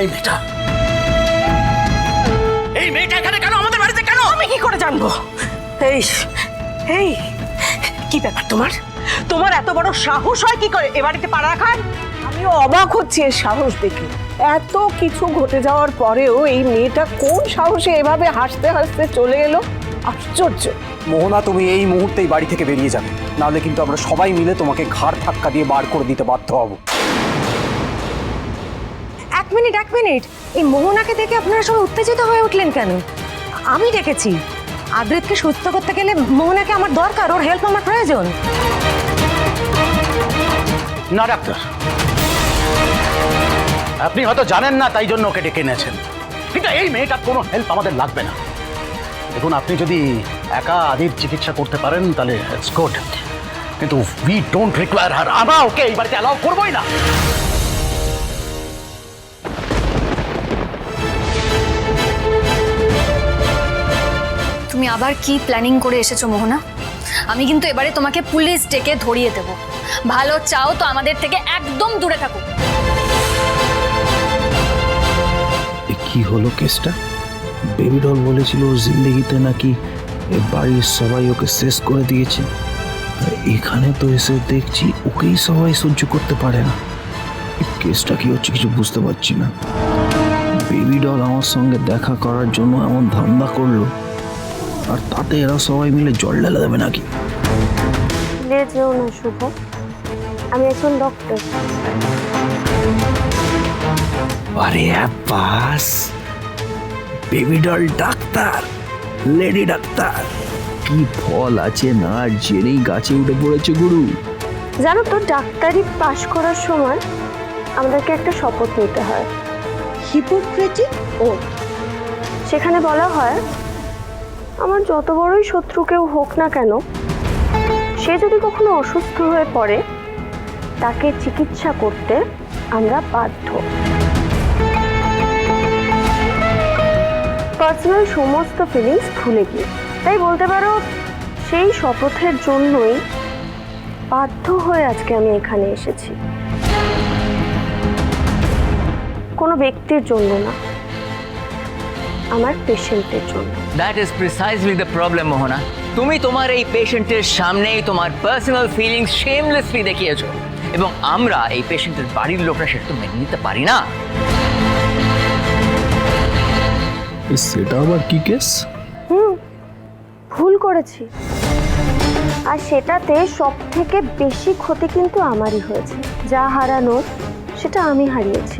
এই মেয়েটা। এই মেয়েটা এখানে কেন? আমাদের বাড়িতে কেন? আমি কি করে জানব? এই এই কি ব্যাপার তোমার? তোমার এত বড় সাহস হয় কি করে এ বাড়িতে পা রাখার? আমিও অবাক হচ্ছি এর সাহস দেখে। এত কিছু ঘটে যাওয়ার পরেও এই মেয়েটা কোন সাহসে এভাবে হাসতে হাসতে চলে এলো? আশ্চর্য। মোহনা তুমি এই মুহূর্তেই বাড়ি থেকে বেরিয়ে যাবে। নাহলে কিন্তু আমরা সবাই মিলে তোমাকে ঘাড় ধাক্কা দিয়ে বার করে দিতে বাধ্য হব। মিনিট এক মিনিট। এই মোহনাকে দেখে আপনারা সবাই উত্তেজিত হয়ে উঠলেন কেন? আমি ডেকেছি। আদ্রিতকে সুস্থ করতে গেলে মোহনাকে আমার দরকার, ওর হেল্প আমার প্রয়োজন। না, ডাক্তার। আপনি হয়তো জানেন না, তাই জন্য ওকে ডেকে এনেছেন। কিন্তু এই মেয়েটার কোনো হেল্প আমাদের লাগবে না। দেখুন, আপনি যদি একা আদির চিকিৎসা করতে পারেন, তাহলে ইটস গুড কিন্তু উই ডোন্ট রিকোয়ার হার আমরা ওকে এই বাড়িতে অ্যালাউ করবোই না। তুমি আবার কি প্ল্যানিং করে এসেছ মোহনা? আমি কিন্তু এবারে তোমাকে পুলিশ ডেকে ধরিয়ে দেব। ভালো চাও তো আমাদের থেকে একদম দূরে থাকো। কি হলো কেসটা? বেবি ডল বলেছিল জিন্দগিতে নাকি বাড়ির সবাই ওকে শেষ করে দিয়েছে। এখানে তো এসে দেখছি ওকেই সবাই সহ্য করতে পারে না। কেসটা কি হচ্ছে কিছু বুঝতে পারছি না। বেবি ডল আমার সঙ্গে দেখা করার জন্য এমন ধান্দা করল। আর তাতে এরা সবাই মিলে জল ঢেলে দেবে নাকি? ভুলে যেও না শুভ। আমি একজন ডক্টর আরে বাস baby doll doctor lady doctor কি ফল আছে না জেনেই গাছে উঠে পড়েছে গুরু। জানো তো ডাক্তারি পাশ করার সময় আমাদেরকে একটা শপথ নিতে হয়। হিপোক্রেটিক ও সেখানে বলা হয় আমার যত বড়ই শত্রু কেউ হোক না কেন, সে যদি কখনো অসুস্থ হয়ে পড়ে, তাকে চিকিৎসা করতে আমরা বাধ্য। পার্সোনাল সমস্ত ফিলিংস ভুলে গিয়ে। তাই বলতে পারো, সেই শপথের জন্যই বাধ্য হয়ে আজকে আমি এখানে এসেছি। কোনো ব্যক্তির জন্য না। আমার পেশেন্টের জন্য। That is precisely the problem Mohana তুমি তোমার এই পেশেন্টের সামনেই তোমার পার্সোনাল ফিলিংস শেমলেসলি দেখিয়েছো। এবং আমরা এই পেশেন্টের বাড়ির লোকরা সেটা তো মেনে নিতে পারি না। সেটা আবার কি কেস হুম ভুল করেছি। আর সেটাতে সব থেকে বেশি ক্ষতি কিন্তু আমারই হয়েছে। যা হারানোর সেটা আমি হারিয়েছি।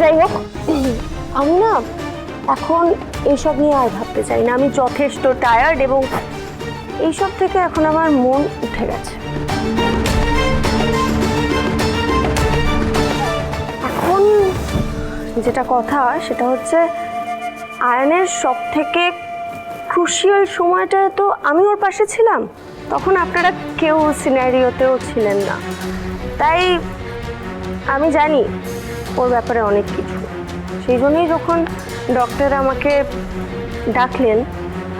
যাই হোক আমি না এখন এইসব নিয়ে আর ভাবতে চাই না। আমি যথেষ্ট টায়ার্ড এবং এইসব থেকে এখন আমার মন উঠে গেছে। এখন যেটা কথা, সেটা হচ্ছে আয়নের সব থেকে ক্রুশিয়াল সময়টায় তো আমি ওর পাশে ছিলাম। তখন আপনারা কেউ সিনারিওতেও ছিলেন না। তাই আমি জানি ওর ব্যাপারে অনেক কিছু। সেই জন্যই যখন ডক্টর আমাকে ডাকলেন,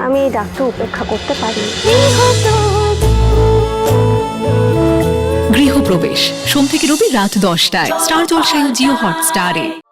আমি এই ডাক্তার উপেক্ষা করতে পারি। গৃহপ্রবেশ। সোম থেকে রবি রাত দশটায়। স্টার জলসায় জিও হটস্টারে।